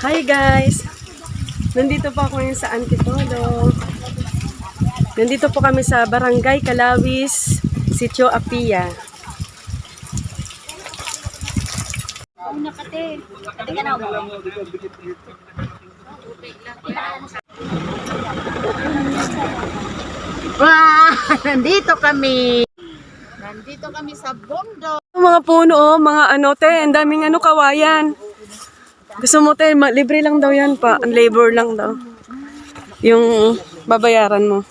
Hi guys! Nandito po ako ngayon sa Antipolo. Nandito po kami sa Barangay Calawis, Sitio Apia. Una ka te. Ate ka na mo. Wow! Nandito kami. Nandito kami sa bundok. Mga puno, oh, mga ano te, ang daming ano kawayan. Gusto mo ma- libre lang daw yan pa, ang labor lang daw. Yung babayaran mo.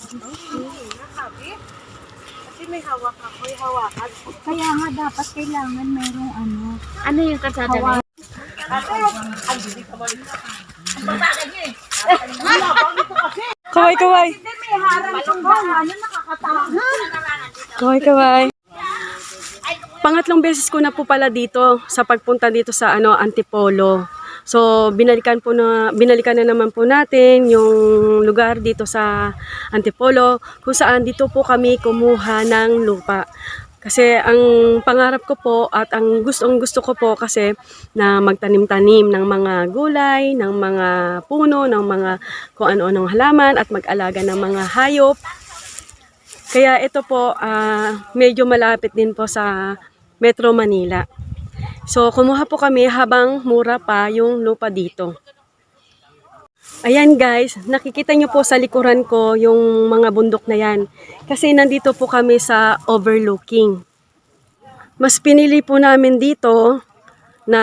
Kaya nga dapat kailangan mayroong ano. Ano yung kasada na? Kaway, kaway. Kaway, kaway. Pangatlong beses ko na po pala dito sa pagpunta dito sa ano Antipolo. So binalikan po na binalikan na naman po natin yung lugar dito sa Antipolo kung saan dito po kami kumuha ng lupa. Kasi ang pangarap ko po at ang gustong gusto ko po kasi na magtanim-tanim ng mga gulay, ng mga puno, ng mga kung ano-anong halaman at mag-alaga ng mga hayop. Kaya ito po, ah, medyo malapit din po sa Metro Manila. So, kumuha po kami habang mura pa yung lupa dito. Ayan guys, nakikita nyo po sa likuran ko yung mga bundok na yan. Kasi nandito po kami sa overlooking. Mas pinili po namin dito na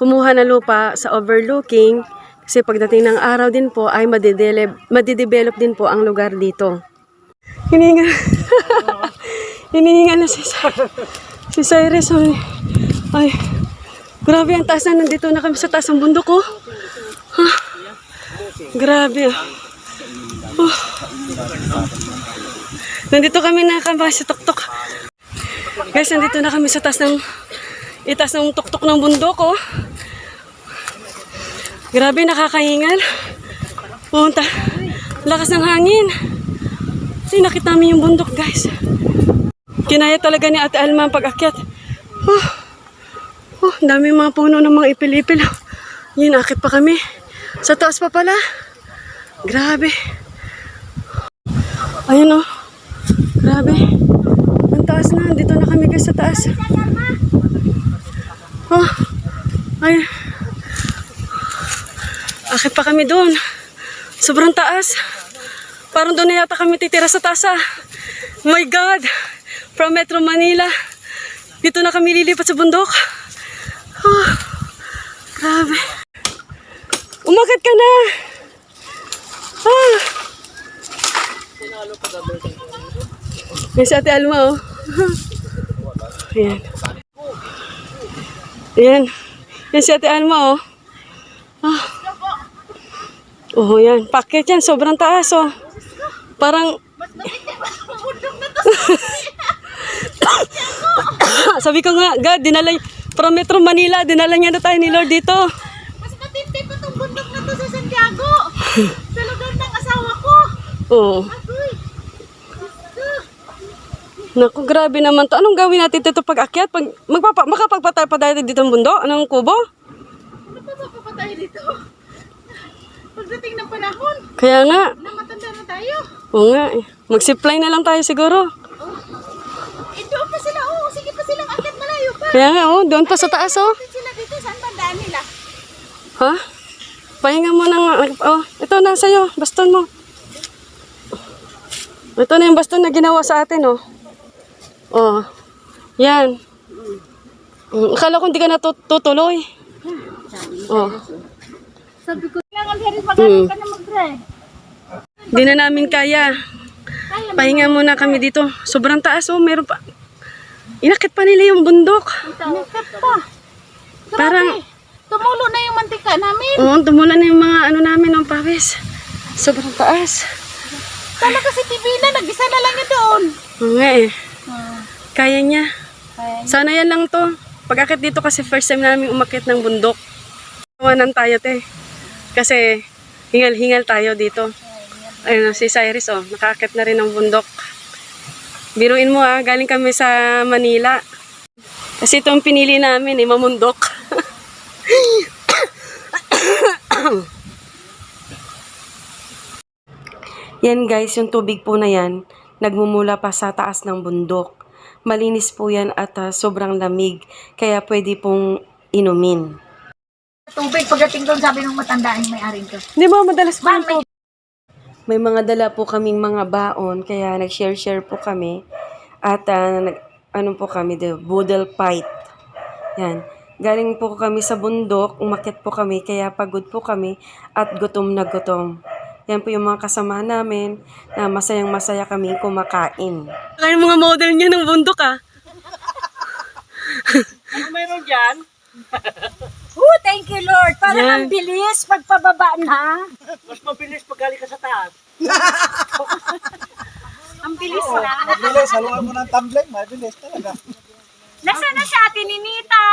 kumuha na lupa sa overlooking kasi pagdating ng araw din po ay madidevelop, madidevelop din po ang lugar dito. Hininga. Hinihinga na si, si Cyrus. Ay, grabe ang taas na. Nandito na kami sa taas ng bundok ko. Grabe. ah. Oh. Nandito kami nakabay sa tuktok. Guys, nandito na kami sa taas ng itas ng tuktok ng bundok oh. Grabe, nakakahingal. Punta. Lakas ng hangin. Ay, nakita namin yung bundok, guys. Kinaya talaga ni Ate Alma ang pag-akyat. Dami mga puno ng mga ipil-ipil. Yun, akit pa kami. Sa taas pa pala. Grabe. Ayun oh. Grabe. Ang taas na. Dito na kami guys sa taas. Oh. Ay. Akit pa kami doon. Sobrang taas. Parang doon na yata kami titira sa taas ah. My God. From Metro Manila. Dito na kami lilipat sa bundok. Oh. Grabe. Umagat ka na. Ah. May si Ate Alma, oh. Ayan. Ayan. Yan si Ate Alma, oh. Ah. Oh, yan. Pakit yan. Sobrang taas, oh. Parang... Sabi ko nga, God, dinala from Metro Manila, dinala niya na tayo ni Lord dito. Mas matindi pa tong bundok na to sa Santiago. sa lugar ng asawa ko. Oo. Agoy. Naku, grabe naman to. Anong gawin natin dito pag akyat? Pag, magpapa, makapagpatay pa tayo dito ng bundo? Anong kubo? Ano pa mapapatay dito? Pagdating ng panahon, Kaya nga. na matanda na tayo. Oo nga eh. Mag-supply na lang tayo siguro. Eh, doon pa sila. Oh, sige pa silang akit malayo pa. Kaya nga, oh, doon pa sa taas, oh. Sila dito? Saan bandaan nila? Ha? Pahinga mo ng... Oh, ito na sa'yo. Baston mo. Ito na yung baston na ginawa sa atin, oh. Oh. Yan. Mm, akala ko hindi ka natutuloy. Oh. Sabi ko, kailangan rin pag Mm. ka na mag-drive. Hindi na namin. Kaya Pahinga muna kami dito. Sobrang taas, oh. Meron pa. Inakit pa nila yung bundok. Nakit pa. Parang, Tumulo na yung mantika namin. oh, tumula na yung mga ano namin, ng pawis. Sobrang taas. Kala kasi TV na, nag-isa na lang yun doon. Oo nga eh. Ah, Kaya niya. kaya Sana yan lang to. Pag-akit dito kasi first time namin umakit ng bundok. Tawanan tayo, te. Kasi hingal-hingal tayo dito. Ayun, si Cyrus, oh. Nakakit na rin ng bundok. Biruin mo, ah. Galing kami sa Manila. Kasi itong pinili namin, eh, mamundok. Yan guys, yung tubig po na yan, nagmumula pa sa taas ng bundok. Malinis po yan at ah, sobrang lamig, kaya pwede pong inumin. Tubig, pagdating doon, sabi ng matanda yung may-ari ko. Di ba madalas po yung tubig? May mga dala po kaming mga baon, kaya nag-share-share po kami. At ah, nag, ano po kami, the boodle fight. Yan. Galing po kami sa bundok, umakit po kami, kaya pagod po kami at gutom na gutom. Yan po yung mga kasama namin na masayang masaya kami kumakain. Kaya mga model niya ng bundok ah. Oh, thank you Lord. Parang ang bilis pagpababa na. Mas mabilis pag galing ka sa taas. Ang bilis na. Mabilis, haluan mo ng tumbling, mabilis talaga. Nasaan na siya, Ate Ninita?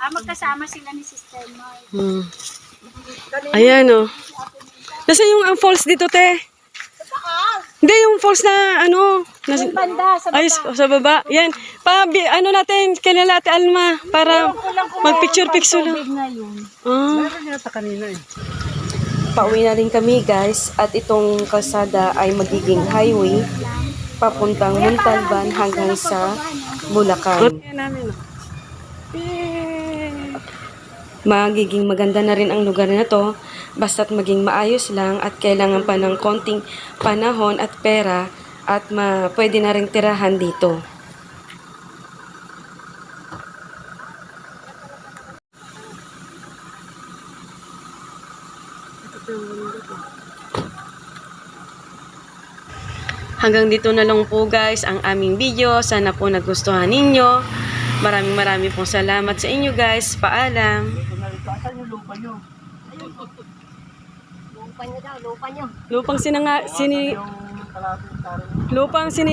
Ah, magkasama sila ni Sister Mar. Hmm. Ayan oh. Nasa yung ang falls dito, te? Hindi, yung falls na ano. Nasa, Yung banda, sa Ay, sa sa baba. Yan. Pa, bi, ano natin, kailan natin, Alma, para mag-picture-picture lang. Ah. Meron yata kanina eh. Pauwi na rin kami, guys. At itong kalsada ay magiging highway papuntang Montalban hanggang sa Bulacan. Magiging maganda na rin ang lugar na to basta't maging maayos lang at kailangan pa ng konting panahon at pera at ma pwede na rin tirahan dito. Hanggang dito na lang po guys ang aming video. Sana po nagustuhan ninyo. Maraming maraming pong salamat sa inyo guys. Paalam. Saan yung lupa nyo? Lupang sinanga, sini, lupang sini